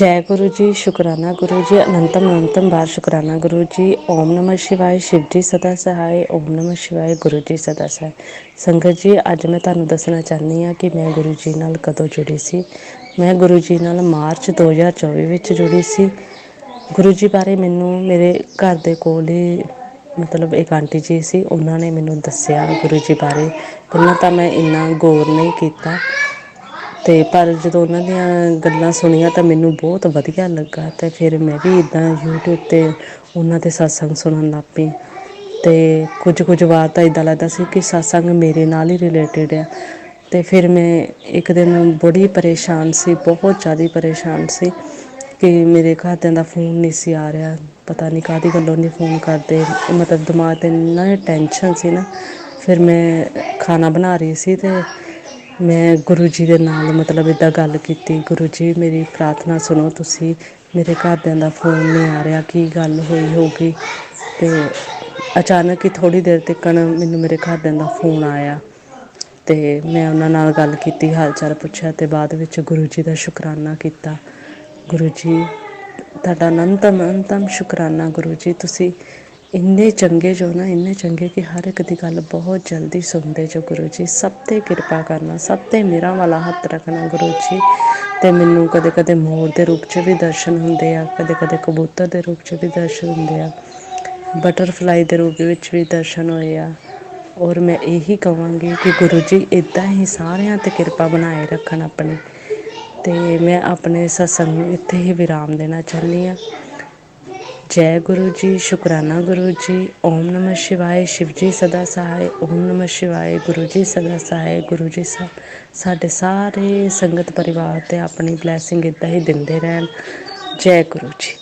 ਜੈ ਗੁਰੂ ਜੀ ਸ਼ੁਕਰਾਨਾ ਗੁਰੂ ਜੀ ਅਨੰਤਮ ਅਨੰਤਮ ਬਾਰ ਸ਼ੁਕਰਾਨਾ ਗੁਰੂ ਜੀ ਓਮ ਨਮଃ ਸ਼ਿਵਾਏ ਸ਼ਿਵ ਜੀ ਸਦਾ ਸਹਾਏ ਓਮ ਨਮঃ ਸ਼ਿਵਾਏ ਗੁਰੂ ਜੀ ਸਦਾ ਸਹਾਏ ਸੰਗਤ ਜੀ ਅੱਜ ਮੈਂ ਤੁਹਾਨੂੰ ਦੱਸਣਾ ਚਾਹੁੰਦੀ ਹਾਂ ਕਿ ਮੈਂ ਗੁਰੂ ਜੀ ਨਾਲ ਕਦੋਂ ਜੁੜੀ ਸੀ ਮੈਂ ਗੁਰੂ ਜੀ ਨਾਲ ਮਾਰਚ ਦੋ ਹਜ਼ਾਰ ਚੌਵੀ ਵਿੱਚ ਜੁੜੀ ਸੀ ਗੁਰੂ ਜੀ ਬਾਰੇ ਮੈਨੂੰ ਮੇਰੇ ਘਰ ਦੇ ਕੋਲ ਹੀ ਮਤਲਬ ਇੱਕ ਆਂਟੀ ਜੀ ਸੀ ਉਹਨਾਂ ਨੇ ਮੈਨੂੰ ਦੱਸਿਆ ਗੁਰੂ ਜੀ ਬਾਰੇ ਪਹਿਲਾਂ ਤਾਂ ਮੈਂ ਇੰਨਾ ਗੌਰ ਨਹੀਂ ਕੀਤਾ ਤੇ ਪਰ ਜਦੋਂ ਉਹਨਾਂ ਦੀਆਂ ਗੱਲਾਂ ਸੁਣੀਆਂ ਤਾਂ ਮੈਨੂੰ ਬਹੁਤ ਵਧੀਆ ਲੱਗਾ ਅਤੇ ਫਿਰ ਮੈਂ ਵੀ ਇੱਦਾਂ ਯੂਟਿਊਬ 'ਤੇ ਉਹਨਾਂ ਦੇ ਸਤਸੰਗ ਸੁਣਨ ਲੱਗ ਪਈ। ਅਤੇ ਕੁਝ ਕੁਝ ਵਾਰ ਤਾਂ ਇੱਦਾਂ ਲੱਗਦਾ ਸੀ ਕਿ ਸਤਸੰਗ ਮੇਰੇ ਨਾਲ ਹੀ ਰਿਲੇਟਿਡ ਆ। ਅਤੇ ਫਿਰ ਮੈਂ ਇੱਕ ਦਿਨ ਬੜੀ ਪਰੇਸ਼ਾਨ ਸੀ, ਬਹੁਤ ਜ਼ਿਆਦਾ ਪਰੇਸ਼ਾਨ ਸੀ ਕਿ ਮੇਰੇ ਘਰਦਿਆਂ ਦਾ ਫੋਨ ਨਹੀਂ ਸੀ ਆ ਰਿਹਾ। ਪਤਾ ਨਹੀਂ ਕਾਹਦੀ ਗੱਲੋਂ ਨਹੀਂ ਫੋਨ ਕਰਦੇ। ਮਤਲਬ ਦਿਮਾਗ 'ਤੇ ਇੰਨਾ ਟੈਂਸ਼ਨ ਸੀ ਨਾ। ਫਿਰ ਮੈਂ ਖਾਣਾ ਬਣਾ ਰਹੀ ਸੀ ਅਤੇ ਮੈਂ ਗੁਰੂ ਜੀ ਦੇ ਨਾਲ ਮਤਲਬ ਇੱਦਾਂ ਗੱਲ ਕੀਤੀ, ਗੁਰੂ ਜੀ, ਮੇਰੀ ਪ੍ਰਾਰਥਨਾ ਸੁਣੋ ਤੁਸੀਂ, ਮੇਰੇ ਘਰਦਿਆਂ ਦਾ ਫੋਨ ਨਹੀਂ ਆ ਰਿਹਾ, ਕੀ ਗੱਲ ਹੋਈ ਹੋਊਗੀ? ਅਤੇ ਅਚਾਨਕ ਹੀ ਥੋੜ੍ਹੀ ਦੇਰ ਤੱਕ ਮੈਨੂੰ ਮੇਰੇ ਘਰਦਿਆਂ ਦਾ ਫੋਨ ਆਇਆ ਅਤੇ ਮੈਂ ਉਹਨਾਂ ਨਾਲ ਗੱਲ ਕੀਤੀ ਹਾਲ ਚਾਲ ਪੁੱਛਿਆ ਅਤੇ ਬਾਅਦ ਵਿੱਚ ਗੁਰੂ ਜੀ ਦਾ ਸ਼ੁਕਰਾਨਾ ਕੀਤਾ। ਗੁਰੂ ਜੀ, ਤੁਹਾਡਾ ਅਨੰਤਮ ਅਨੰਤਮ ਸ਼ੁਕਰਾਨਾ, ਗੁਰੂ ਜੀ, ਤੁਸੀਂ ਇੰਨੇ ਚੰਗੇ ਜੋ ਨਾ, ਇੰਨੇ ਚੰਗੇ ਕਿ ਹਰ ਇੱਕ ਦੀ ਗੱਲ ਬਹੁਤ ਜਲਦੀ ਸੁਣਦੇ ਜੋ ਗੁਰੂ ਜੀ। ਸਭ 'ਤੇ ਕਿਰਪਾ ਕਰਨਾ, ਸਭ 'ਤੇ ਮੇਰਾ ਵਾਲਾ ਹੱਥ ਰੱਖਣਾ ਗੁਰੂ ਜੀ। ਅਤੇ ਮੈਨੂੰ ਕਦੇ ਕਦੇ ਮੋਰ ਦੇ ਰੂਪ 'ਚ ਵੀ ਦਰਸ਼ਨ ਹੁੰਦੇ ਆ ਕਦੇ ਕਦੇ ਕਬੂਤਰ ਦੇ ਰੂਪ 'ਚ ਵੀ ਦਰਸ਼ਨ ਹੁੰਦੇ ਆ, ਬਟਰਫਲਾਈ ਦੇ ਰੂਪ ਵਿੱਚ ਵੀ ਦਰਸ਼ਨ ਹੋਏ ਆ। ਔਰ ਮੈਂ ਇਹੀ ਕਹਾਂਗੀ ਕਿ ਗੁਰੂ ਜੀ ਇੱਦਾਂ ਹੀ ਸਾਰਿਆਂ 'ਤੇ ਕਿਰਪਾ ਬਣਾਏ ਰੱਖਣ ਆਪਣੀ। ਅਤੇ ਮੈਂ ਆਪਣੇ ਸਤਸੰਗ ਨੂੰ ਇੱਥੇ ਹੀ ਵਿਰਾਮ ਦੇਣਾ ਚਾਹੁੰਦੀ ਹਾਂ। ਜੈ ਗੁਰੂ ਜੀ ਸ਼ੁਕਰਾਨਾ ਗੁਰੂ ਜੀ ਓਮ ਨਮঃ ਸ਼ਿਵਾਏ ਸ਼ਿਵ ਜੀ ਸਦਾ ਸਹਾਏ ਓਮ ਨਮঃ ਸ਼ਿਵਾਏ ਗੁਰੂ ਜੀ ਸਦਾ ਸਹਾਏ ਗੁਰੂ ਜੀ ਸਾ ਸਾਡੇ ਸਾਰੇ ਸੰਗਤ ਪਰਿਵਾਰ 'ਤੇ ਆਪਣੀ ਬਲੈਸਿੰਗ ਇੱਦਾਂ ਹੀ ਦਿੰਦੇ ਰਹਿਣ ਜੈ ਗੁਰੂ ਜੀ